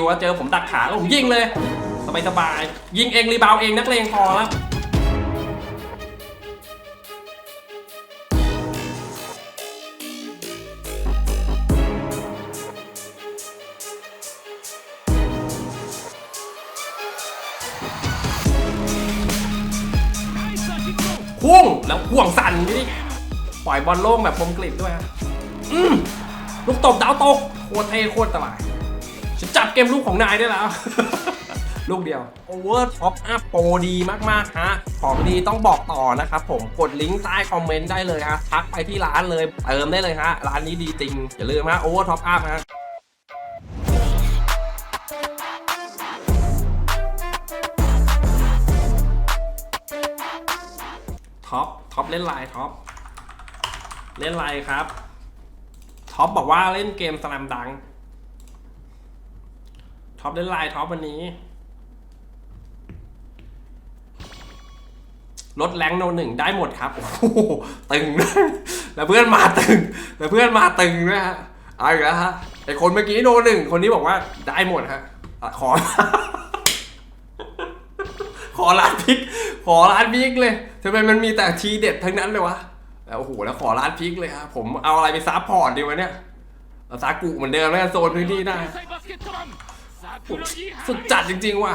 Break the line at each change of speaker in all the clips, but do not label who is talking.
ดูว่าเจอผมดักขาก็ผมยิงเลย สบายสบายๆยิงเองรีบาวเองนักเลงพอแล้วพุ่งแล้วห่วงสั่นนี่ปล่อยบอลโล่งแบบคมกริบด้วยอืมลูกตบดาวตกโคตรเท่โคตรตลาย ฉันจับเกมลูกของนายได้แล้ว ลูกเดียว Over Top Up Pro ดีมากๆฮะ ของดีต้องบอกต่อนะครับผม กดลิงก์ใต้คอมเมนต์ได้เลยฮะ ทักไปที่ร้านเลย เติมได้เลยฮะ ร้านนี้ดีจริง อย่าลืมฮะ Over Top Up ฮะท็อป ท็อปเล่นไลน์ท็อป เล่นไลน์ครับ ท็อปบอกว่าเล่นเกมสลัมดัง ท็อปเล่นไลน์ท็อปวันนี้ ลดแรงโนหนึ่งได้หมดครับ โอ้โหตึงด้วยแล้วเพื่อนมาตึง แล้วเพื่อนมาตึงด้วยฮะเอาอีกแล้วฮะไอคนเมื่อกี้โนหนึ่งคนนี้บอกว่าได้หมดฮะขอ ขอร้านพริก ขอร้านพริกเลยทำไมมันมีแต่ทีเด็ดทั้งนั้นเลยวะแล้วโอ้โหแล้วขอร้านพริกเลยครับผมเอาอะไรไปซัพพอร์ตดีวะเนี่ยซากุเหมือนเดิมแล้วโซนพื้นที่ได้ สุดจัดจริงๆว่ะ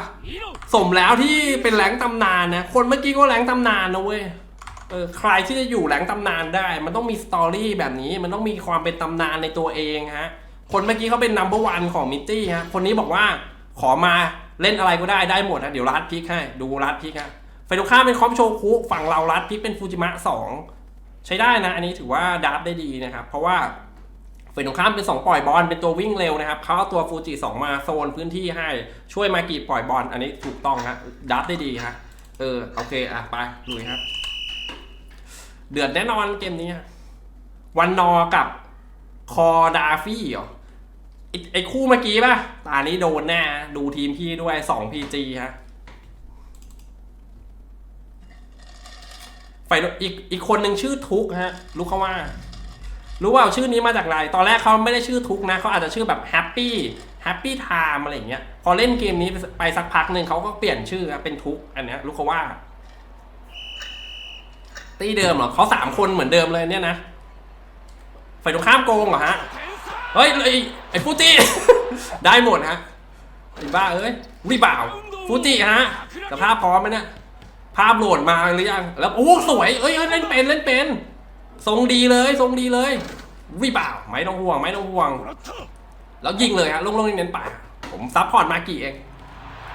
สมแล้วที่เป็นแหลงตำนานนะ คนเมื่อกี้ก็แหลงตำนานนะเว้ย เออใครที่จะอยู่แหลงตำนานได้ มันต้องมีสตอรี่แบบนี้ มันต้องมีความเป็นตำนานในตัวเองฮะ คนเมื่อกี้เขาเป็นนัมเบอร์วันของมิตตี้ฮะ คนนี้บอกว่าขอมาเล่นอะไรก็ได้ได้หมดฮะเดี๋ยวรัดพิกให้ ดูรัดพิกฮะไฟตรงข้ามเป็นคอมโชคุฝั่งเรารัดพิกเป็นฟูจิมะสองใช้ได้นะ อันนี้ถือว่าดับได้ดีนะครับ เพราะว่า ฝ่ายตรงข้ามเป็น 2 ปล่อยบอลเป็นตัววิ่งเร็วนะครับเขาเอาตัวฟูจิ2 มาโซนพื้นที่ให้ช่วยมากีปล่อยบอลอันนี้ถูกต้องฮะดับได้ดีฮะเออโอเคอะไปลุยครับเดือดแน่นอนเกมนี้วันนอกับคอดาฟี่เหรอไอ้ไอ้คู่เมื่อกี้ป่ะตานี้โดนแน่ดูทีมพี่ด้วย2 PG ฮะฝ่ายอีกอีกคนหนึ่งชื่อทุกฮะรู้เขาว่า รู้ว่าชื่อนี้มาจากอะไร ตอนแรกเขาไม่ได้ชื่อทุกนะ เขาอาจจะชื่อแบบแฮปปี้แฮปปี้ไทม์อะไรอย่างเงี้ย พอเล่นเกมนี้ไปสักพักหนึ่งเขาก็เปลี่ยนชื่อเป็นทุกอันเนี้ยรู้เขาว่า ตีเดิมเหรอเขาสามคนเหมือนเดิมเลยเนี่ยนะฝ่ายตรงข้ามโกงเหรอฮะ เฮ้ย ไอ้ไอ้ฟูจิได้หมดฮะไอ้บ้าเอ้ยวิบ่าวฟูจิฮะสภาพพร้อมไหมเนี่ยภาพโหลดมาหรือยัง แล้วโอ้สวยเอ้ยเล่นเป็นเล่นเป็น ทรงดีเลยทรงดีเลยวิบ่าวไม่ต้องห่วงไม่ต้องห่วง แล้วยิงเลยฮะลงลงเน้นๆไปผมซับพอร์ตมากิเอง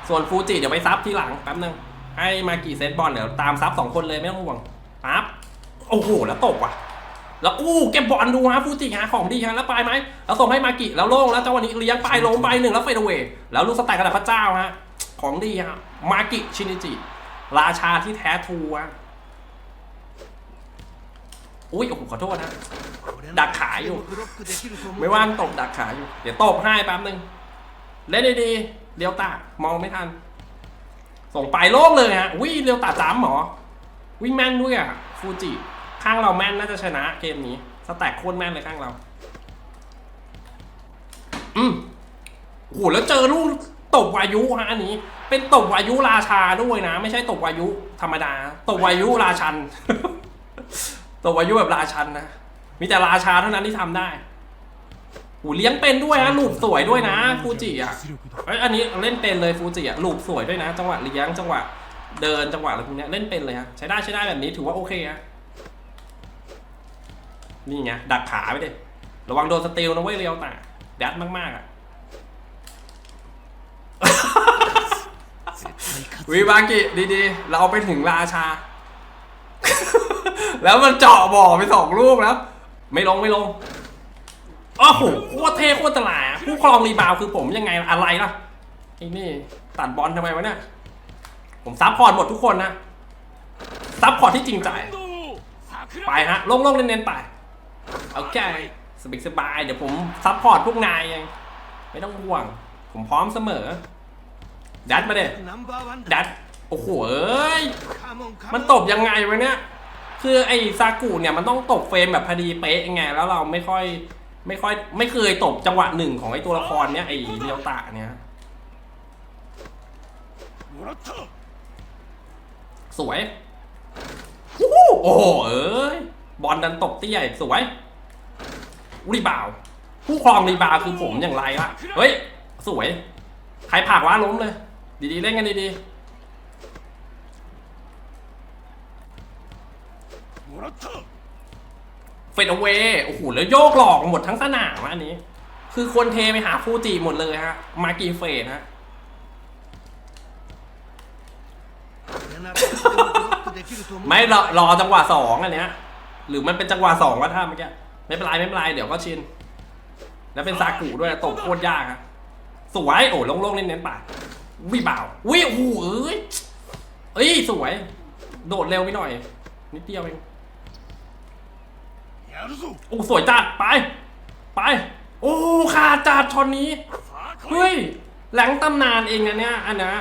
ส่วนฟูจิเดี๋ยวไปซับทีหลังแป๊บนึงให้มากิเซตบอลเดี๋ยวตามซับสองคนเลยไม่ต้องห่วงปั๊บโอ้โหแล้วตกว่ะ แล้วอู้เก็บบอลดูฮะฟูจิฮะของดีฮะแล้วไปไหมแล้วส่งให้มากิแล้วโล่งแล้วจังหวะนี้เลี้ยงไปลงไปหนึ่งแล้วเฟดเวย์แล้วลูกสแต็กกระดับพระเจ้าฮะของดีฮะมากิชินิจิราชาที่แท้ทรูฮะ อุ้ยโอ้โหขอโทษนะ ดักขาอยู่ ไม่ว่างตบดักขาอยู่ เดี๋ยวตบให้แป๊บนึง เล่นดีๆเดียวตามองไม่ทัน ส่งไปโล่งเลยฮะวิเดียวตาจ้ำหมอวิ่งแม่นด้วยอะ ฟูจิ ข้างเราแม่นน่าจะชนะเกมนี้ สแต็กโคตรแม่นเลยข้างเรา อืมโอ้โหแล้วเจอลูกตบวายุฮะอันนี้ เป็นตบวายุราชาด้วยนะ ไม่ใช่ตบวายุธรรมดา ตบวายุราชัน ตบวายุแบบราชันนะ มีแต่ราชาเท่านั้นที่ทำได้หูเลี้ยงเป็นด้วยฮะลูกสวยด้วยนะ ฟูจิอะเอ้ยอันนี้เล่นเป็นเลยฟูจิอะลูกสวยด้วยนะ จังหวะเลี้ยงจังหวะเดินจังหวะอะไรพวกเนี้ยเล่นเป็นเลยฮะใช้ได้ใช้ได้แบบนี้ถือว่าโอเคฮะนี่ไงดักขาไปดิระวังโดนสตีลนะเว้ยเรียวตาแดดมากๆอะวิบากิดีๆ เราไปถึงราชา แล้วมันเจาะบ่อไปสองลูกแล้ว ไม่ลงไม่ลงโอ้โหโคตรเท่โคตรตลาดผู้ครองรีบาวคือผมยังไงอะไรล่ะไอ้นี่ตัดบอลทำไมวะเนี่ยผมซับพอร์ตหมดทุกคนนะซับพอร์ตที่จริงใจ ไปฮะลงๆเน้นๆไปโอเคสบายสบายเดี๋ยวผมซับพอร์ตพวกนายเองไม่ต้องห่วง ผมพร้อมเสมอ ดัดมาเด้ดัด โอ้โหเอ้ย มันตบยังไงวะเนี่ย คือไอ้ซากุเนี่ยมันต้องตบเฟรมแบบพอดีเป๊ะไง แล้วเราไม่ค่อยไม่ค่อยไม่เคยตบจังหวะหนึ่งของไอ้ตัวละครเนี่ยไอ้เลียวตะเนี่ย สวยโอ้โหเอ้ย บอลดันตบที่ใหญ่สวยรีบาว ผู้ครองรีบาวคือผมอย่างไรล่ะ เฮ้ย สวย ใครผากวะล้มเลย ดีๆ เล่นกันดีๆ เฟดเอาไวโอ้โห แล้วโยกหลอกหมดทั้งสนามอันนี้ คือคนเทไปหาฟูจิหมดเลยฮะ มากีเฟดฮะไม่รอรอจังหวะสองอันเนี้ย หรือมันเป็นจังหวะสองวะาท่าเมื่อกี้ไม่เป็นไรไม่เป็นไรเดี๋ยวก็ชิน แล้วเป็นซากุด้วยตกโคตรยากฮะสวยโอ้โล่งๆเน้นๆป่ะวิบ่าววิโอ้โหเอ้ยเอ้ยสวย โดดเร็วไปหน่อย นิดเดียวเอง โอ้สวยจัดไป ไป โอ้ขาดจัดช็อตนี้ เฮ้ยแหลังตำนานเองนะเนี่ยอันนะ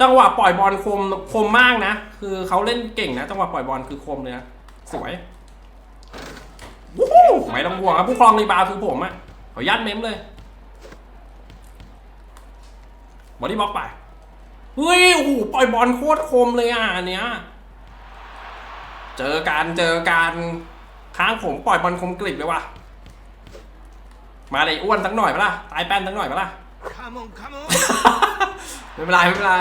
จังหวะปล่อยบอลคมคมมากนะ คือเขาเล่นเก่งนะ จังหวะปล่อยบอลคือคมเลยนะสวยวู้ฮู้ไม่ต้องห่วงครับผู้ครองรีบาคือผมอะขอยัดเมมเลยบอดี้บล็อกไปเฮ้ยโอ้ปล่อยบอลโคตรคมเลยอะอันเนี้ย เจอการเจอการค้างผมปล่อยบอลคมกริบเลยว่ะ มาเลยอ้วนสักหน่อยปะล่ะ ตายแป้นสักหน่อยปะล่ะ ไม่เป็นไรไม่เป็นไร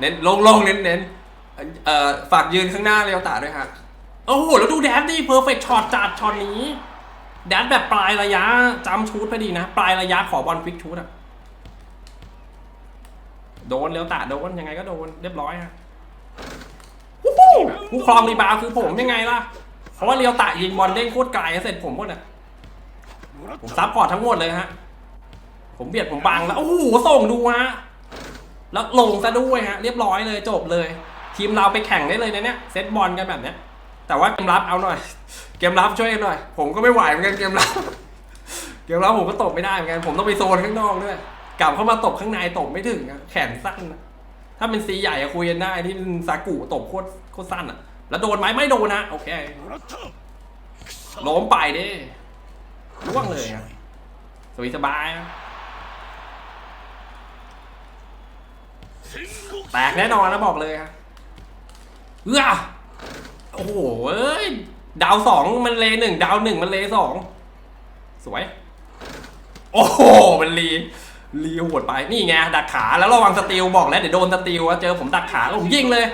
เน้นลงลงเน้นเน้นเอ่อฝากยืนข้างหน้าเรียวตาด้วยฮะ โอ้โห แล้วดูแดนดิเพอร์เฟกช็อตจัดช็อตนี้ แดนแบบปลายระยะจำชูดพอดีนะ ปลายระยะขอบอลฟิกชูดอะโดนเรียวตาโดนยังไงก็โดนเรียบร้อยฮะ วู้ฮู้ผู้ครองรีบาวคือผมยังไงล่ะ เพราะว่าเลี้ยวตะยิงบอลเล่งโคตรไกลเสร็จผมก็
เนี่ย
ผมซับกอดทั้งหมดเลยฮะ ผมเบียดผมบังแล้ว โอ้โห ส่งดูฮะ แล้วลงซะด้วยฮะ เรียบร้อยเลยจบเลย ทีมเราไปแข่งได้เลยในเนี้ยเซตบอลกันแบบเนี้ย แต่ว่าเกมรับเอาหน่อย เกมรับช่วยหน่อย ผมก็ไม่ไหวเหมือนกันเกมรับ เกมรับผมก็ตบไม่ได้เหมือนกัน ผมต้องไปโซนข้างนอกด้วย กลับเข้ามาตบข้างในตบไม่ถึงแขนสั้นนะ ถ้าเป็นซีใหญ่อะคุยกันได้ที่สากุตบโคตรโคตรสั้นอะแล้วโดนไหมไม่โดนนะโอเคล้มไปดิล่วงเลยอะสวีสบายแตกแน่นอนนะบอกเลยฮะเออโอ้โหดาวสองมันเลหนึ่งดาวหนึ่งมันเลสองสวย โอ้โห มันลี เลี้ยวหวดไปนี่ไงดักขาแล้วระวังสติลบอกแล้วเดี๋ยวโดนสติลว่าเจอผมดักขาแล้วผมยิงเลย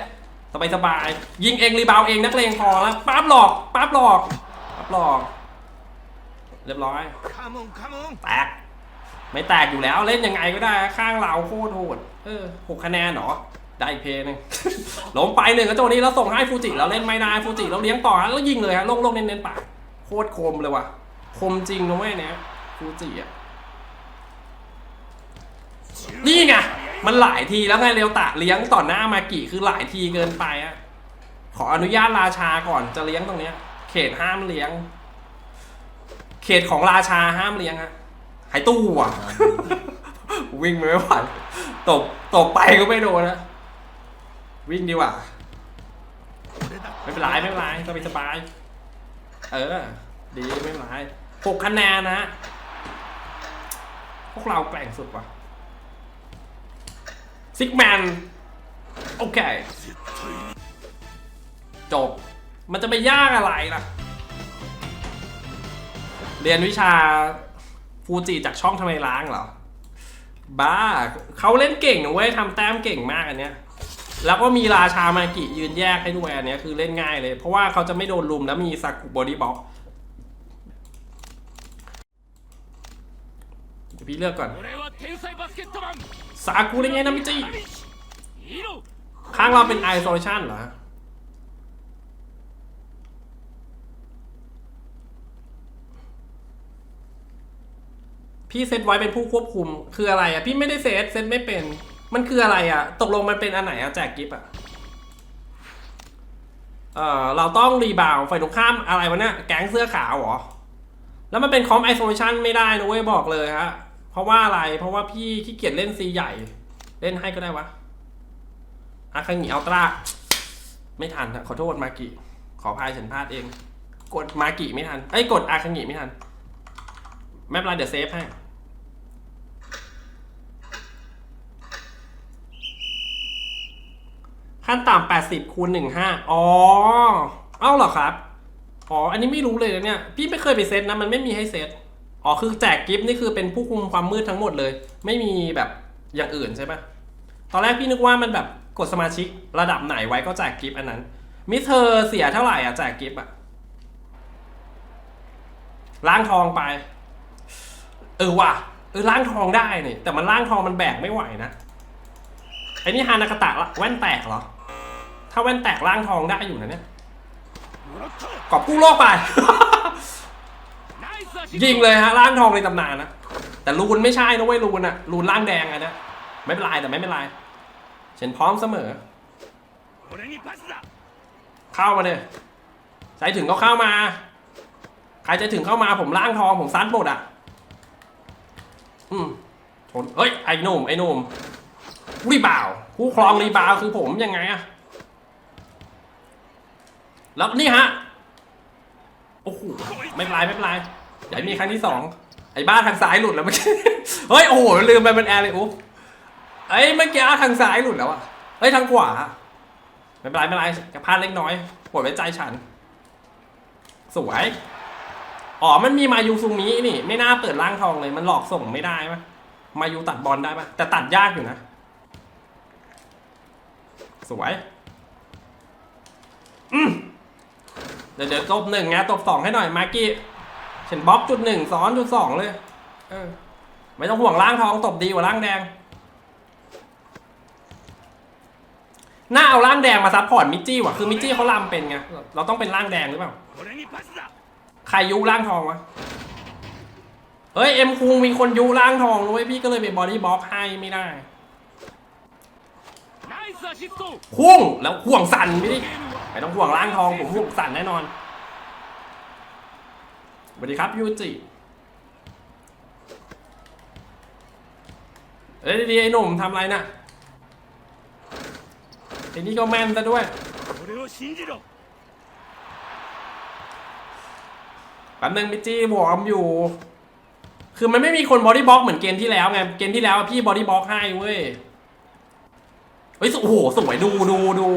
สบายสบายยิงเองรีบาวเองนักเลงพอแล้วปั๊บหลอกปั๊บหลอกปั๊บหลอก เรียบร้อยแตกไม่แตกอยู่แล้วเล่นยังไงก็ได้ข้างเราโคตรโหดเออหกคะแนนหรอได้อีกเพนึงลงไปหนึ่งก็โจนี้แล้วส่งให้ฟูจิแล้วเล่นไม่นานฟูจิแล้วเลี้ยงต่อแล้วยิงเลยฮะโล่งๆเน้นๆปากโคตรคมเลยว่ะคมจริงนะแว้ยเนี้ยฟูจิอะ นี่ไง มันหลายทีแล้วไงเร็วตะเลี้ยงต่อหน้ามากี่คือหลายทีเกินไปอะขออนุญาตราชาก่อนจะเลี้ยงตรงเนี้ย เขตห้ามเลี้ยง เขตของราชาห้ามเลี้ยงฮะหายตู้อะ วิ่งไม่ไหวตกตกไปก็ไม่โดนนะวิ่งดีกว่าไม่เป็นไรไม่เป็นไรสบายสบายเออ ดีไม่เป็นไรหกคะแนนนะพวกเราแกร่งสุดว่ะ ซิกแมน โอเค จบ มันจะไปยากอะไรล่ะ เรียนวิชาฟูจิจากช่องทำไมล้างเหรอ บ้า เขาเล่นเก่งนะเว้ยทำแต้มเก่งมากอันเนี้ย แล้วก็มีราชามากิยืนแยกให้ด้วยอันเนี้ยคือเล่นง่ายเลย เพราะว่าเขาจะไม่โดนลุมแล้วมีซากุบอดี้บ็อกพี่เลือกก่อน สากูได้ไงนะมิจิข้างเราเป็นไอโซลชันเหรอพี่เซตไว้เป็นผู้ควบคุมคืออะไรอะ พี่ไม่ได้เซตเซตไม่เป็น มันคืออะไรอะ ตกลงมันเป็นอันไหนอะแจกกิฟต์อะเออเราต้องรีบาวฝ่ายตรงข้ามอะไรวะเนี่ยแก๊งเสื้อขาวเหรอ แล้วมันเป็นคอมไอโซลชันไม่ได้นะเว้ยบอกเลยฮะ เพราะว่าอะไร เพราะว่าพี่ขี้เกียจเล่นซีใหญ่ เล่นให้ก็ได้วะอาคังิอัลตร้าไม่ทันนะขอโทษมากิ ขอพายฉันพลาดเอง กดมากิไม่ทันไอ้กดอาคังิไม่ทัน ไม่เป็นไรเดี๋ยวเซฟให้ขั้นต่ำแปดสิบคูณหนึ่งห้าอ๋อ เอ้าเหรอครับ อ๋อ อันนี้ไม่รู้เลยนะเนี่ย พี่ไม่เคยไปเซตนะ มันไม่มีให้เซต อ๋อคือแจกกิฟต์นี่คือเป็นผู้คุมความมืดทั้งหมดเลย ไม่มีแบบอย่างอื่นใช่ปะตอนแรกพี่นึกว่ามันแบบกดสมาชิกระดับไหนไว้ก็แจกกิฟต์อันนั้น มิเธอเสียเท่าไหร่อะแจกกิฟต์อะล้างทองไป เออว่ะเออล้างทองได้นี่แต่มันล้างทองมันแบกไม่ไหวนะไอ้นี่ฮานากาตะละแว่นแตกเหรอ ถ้าแว่นแตกล้างทองได้อยู่นะเนี่ยกอบกู้โลกไป ยิงเลยฮะร่างทองในตำนานนะแต่ลูนไม่ใช่นะเว้ยลูนอะลูนร่างแดงอะนะไม่เป็นไรแต่ไม่เป็นไรฉันพร้อมเสมอ เข้ามาเนยใจถึงก็เข้ามา ใครใจถึงเข้ามาผมร่างทองผมซัดหมดอะอืมชนเฮ้ยไอ้นุ่มไอ้นุ่มรีบ่าวผู้ครองรีบ่าวคือผมยังไงอะแล้วนี่ฮะโอ้โหไม่เป็นไรไม่เป็นไร อย่ามีครั้งที่สองไอ้บ้าทางซ้ายหลุดแล้วเมื่อกี้เฮ้ยโอ้โหลืมไปเป็นแอร์เลยอุ๊เอ้ยเมื่อกี้ทางซ้ายหลุดแล้วอะเฮ้ยทางขวาไม่เป็นไรไม่เป็นไรแค่พลาดเล็กน้อยปวดไว้ใจฉัน สวย อ๋อมันมีมายูซูมินี่ ไม่น่าเปิดร่างทองเลยมันหลอกส่งไม่ได้ปะมายูตัดบอลได้ปะแต่ตัดยากอยู่นะ สวย อืมเดี๋ยวเดี๋ยวตบหนึ่งไงตบสองให้หน่อยมาร์กี้ เช่นบล็อกจุดหนึ่งซ้อนจุดสองเลยไม่ต้องห่วงล่างทองตบดีกว่าล่างแดง หน้าเอาล่างแดงมาซับพอร์ตมิจี้ว่ะ คือมิจี้เขาลำเป็นไง เราต้องเป็นล่างแดงหรือเปล่า ใครยุล่างทองวะ เฮ้ยเอ็มคุงมีคนยุล่างทองด้วยพี่ก็เลยไปบอดี้บล็อกให้ไม่ได้พุ่งแล้วห่วงสันไม่ดิไม่ต้องห่วงล่างทองผมห่วงสันแน่นอน สวัสดีครับยูจิเอ้ยดีไอ้หนุ่มทำอะไรน่ะไอ้นี่ก็แม่นซะด้วยแป๊บนึงพี่จี้วอมอยู่ คือมันไม่มีคนบอดี้บล็อกเหมือนเกมที่แล้วไง เกมที่แล้วพี่บอดี้บล็อกให้เว้ย เฮ้ย โอ้โห สวยดูดูดู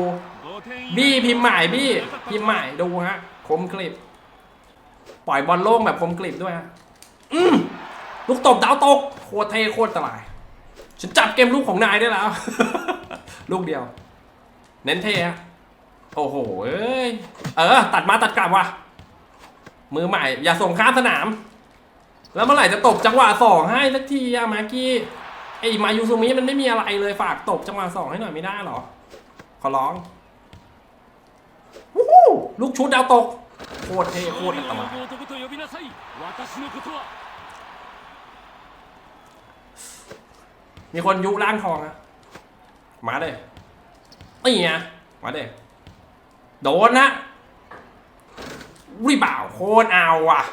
บี้พิมพ์ใหม่บี้พิมพ์ใหม่ดูฮะ คมคลิป ปล่อยบอลโล่งแบบคมกริบด้วยฮะลูกตบดาวตกโคตรเท่โคตรตราย ฉันจับเกมลูกของนายได้แล้ว ลูกเดียว เน้นเท่ฮะโอ้โหเอ้ย เออ ตัดมาตัดกลับว่ะ มือใหม่ อย่าส่งข้ามสนาม แล้วเมื่อไหร่จะตบจังหวะสองให้สักทีอะมากี้ไอมายูซูมิมันไม่มีอะไรเลยฝากตบจังหวะสองให้หน่อยไม่ได้เหรอ ขอร้อง วู้ลูกชุดดาวตก โคตรเท่โคตรอันตรายมีคนยุร่างทองนะมาเลยนี่ไงมาเลยโดนนะรีบ่าวโคตรเอาอะ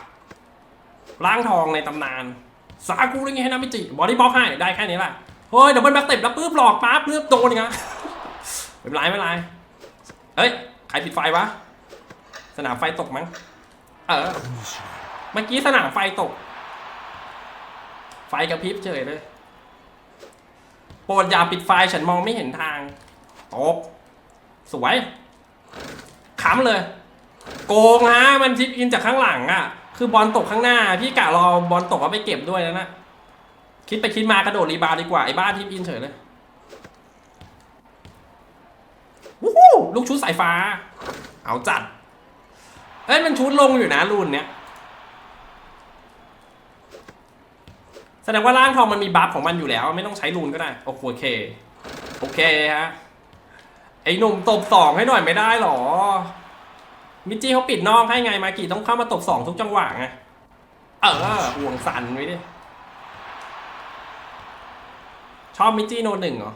ร่างทองในตำนาน สากูเรื่องไงให้น้ำไม่จิบอดี้บล็อกให้ได้แค่นี้แหละเฮ้ยเดี๋ยวมันแบ็กเต็ปแล้วปื๊บหลอกปั๊บเลือบโดนไงไม่เป็นไรไม่เป็นไรเฮ้ยใครผิดไฟวะ สนามไฟตกมั้ง เออ เมื่อกี้สนามไฟตก ไฟกระพริบเฉยเลย โปรดอย่าปิดไฟฉันมองไม่เห็นทางตบสวยขำเลย โกงฮะมันทิปอินจากข้างหลังอะ่ะ คือบอลตกข้างหน้า พี่กะรอบอลตกเอาไปเก็บด้วยแล้วนะ คิดไปคิดมากระโดดรีบาวด์ดีกว่า ไอ้บ้าทิปอินเฉยเลยวู้ฮู้ลูกชุดสายฟ้า เอาจัด เอ้ยมันชุดลงอยู่นะรุ่นเนี้ยแสดงว่าร่างทองมันมีบัฟของมันอยู่แล้ว ไม่ต้องใช้รูนก็ได้ โอเค โอเคฮะไอหนุ่มตบสองให้หน่อยไม่ได้หรอ มิจจี้เขาปิดนอกให้ไงมากี่ต้องเข้ามาตบสองทุกจังหวะไงเออห่วงสันไว้ดิชอบมิจจี้โนหนึ่งเหรอ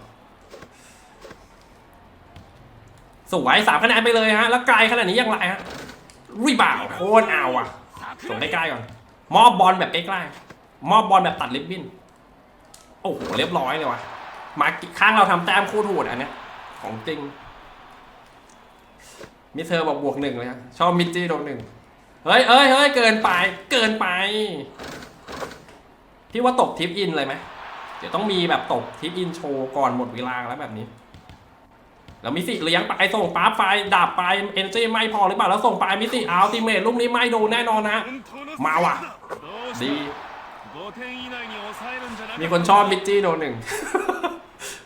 สวยสามคะแนนไปเลยฮะ แล้วไกลขนาดนี้ยังไรฮะ รีบาวด์โคตรเอาอะส่งใกล้ๆก่อน มอบบอลแบบใกล้ๆ มอบบอลแบบตัดลิบบิ้น โอ้โหเรียบร้อยเลยวะมาข้างเราทำแต้มโคตรโหดอันเนี้ย ของจริง มิเธอบอกบวกหนึ่งเลยฮะชอบมิจจี้โดนหนึ่งเฮ้ยเฮ้ยเฮ้ยเกินไป เกินไป พี่ว่าตกทิปอินเลยไหมเดี๋ยวต้องมีแบบตกทิปอินโชว์ก่อนหมดเวลาแล้วแบบนี้ แล้วมิติเลี้ยงไปส่งปั๊บไปดับไปเอเนจีไม่พอหรือเปล่าแล้วส่งไปมิติอัลติเมทลูกนี้ไม่โดนแน่นอนนะมาว่ะดีมีคนชอบมิจจี้โนหนึ่ง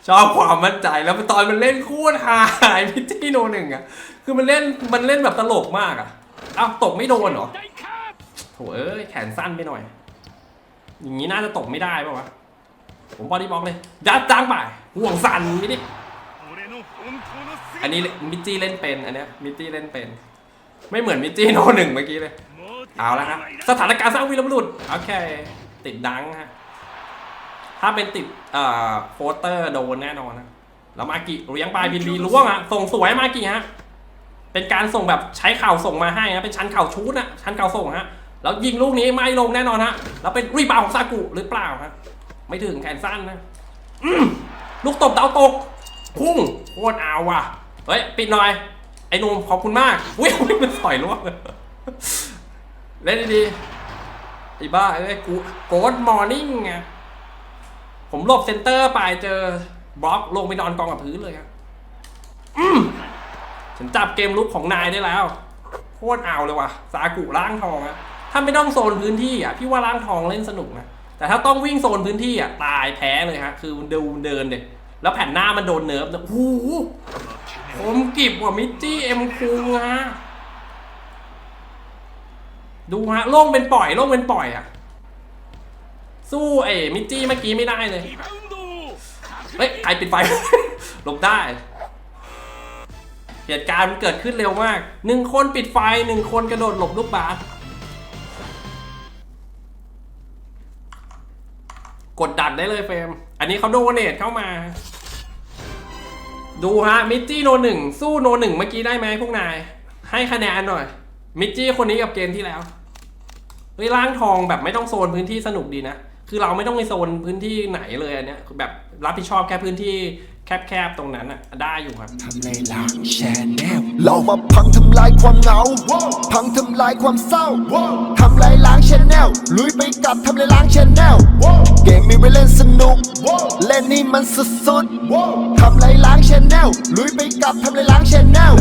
ชอบความมั่นใจแล้วตอนมันเล่นโคู่หายมิจจี้โนหนึ่งอะคือมันเล่นมันเล่นแบบตลกมากอะอ้าวตกไม่โดนเหรอโถเอ้ยแขนสั้นไปหน่อย อย่างนี้น่าจะตกไม่ได้ป่าวะผมบอดี้บล็อกเลยยัดจ้างไปห่วงสั่นมิดิ อันนี้มิจจี้เล่นเป็นอันเนี้ยมิจจี้เล่นเป็น ไม่เหมือนมิจจี้โนหนึ่งเมื่อกี้เลย เอาละครับสถานการณ์สร้างวีรบุรุษโอเค ติดดังฮะถ้าเป็นติดเอ่อโฟเตอร์โดนแน่นอนนะแล้วมากิเลี้ยงปลายบินบีล้วงอะส่งสวยมากิฮะเป็นการส่งแบบใช้เข่าส่งมาให้นะเป็นชั้นเข่าชูดนะชั้นเข่าส่งฮะแล้วยิงลูกนี้ไม่ลงแน่นอนฮะแล้วเป็นรีบาวของซากุหรือเปล่าฮะไม่ถึงแขนสั้นนะอืมลูกตบดาวตก พุ่งโคตรเอาว่ะ เฮ้ย ปิดหน่อย ไอ้หนุ่มขอบคุณมากวิ่งวิ่งเป็นสอยล่วงเล่นดีๆไอ้บ้าเอ้ยกูโกดมอร์นิ่งไงผมหลบเซนเตอร์ไปเจอบล็อกลงไปนอนกองกับพื้นเลยครับอืมฉันจับเกมลุกของนายได้แล้ว โคตรเอาเลยว่ะซากุล่างทองอะถ้าไม่ต้องโซนพื้นที่อะพี่ว่าล่างทองเล่นสนุกนะแต่ถ้าต้องวิ่งโซนพื้นที่อะตายแพ้เลยฮะคือเดูเดินเด็ แล้วแผ่นหน้ามันโดนเนิร์ฟนะโอ้โหผมกิบกว่ามิจี้เอ็มคุงฮะ ดูฮะโล่งเป็นปล่อยโล่งเป็นปล่อยอะสู้ไอ้มิจจี้เมื่อกี้ไม่ได้เลย เฮ้ยใครปิดไฟ หลบได้ เหตุการณ์มันเกิดขึ้นเร็วมาก หนึ่งคนปิดไฟหนึ่งคนกระโดดหลบลูกบาสกดดันได้เลยเฟรม อันนี้เขาโดเนทเข้ามา ดูฮะมิจจี้โนหนึ่งสู้โนหนึ่งเมื่อกี้ได้ไหมพวกนาย ให้คะแนนหน่อย มิจจี้คนนี้กับเกมที่แล้วเฮ้ยร่างทองแบบไม่ต้องโซนพื้นที่สนุกดีนะ คือเราไม่ต้องไปโซนพื้นที่ไหนเลยอันเนี้ยแบบรับผิดชอบแค่พื้นที่แคบๆตรงนั้นอะได้อยู่ครับ
ทำในหลังแชนแนล
เรามาพังทำลายความเหงา พังทำลายความเศร้า ทำลายล้างชแนลลุยไปกับทำลายล้างชแนล มมีไว้เล่นสนุก เล่นนี่มันสุดๆทำลายล้างชแนลลุยไปกับทำลายล้างชแนล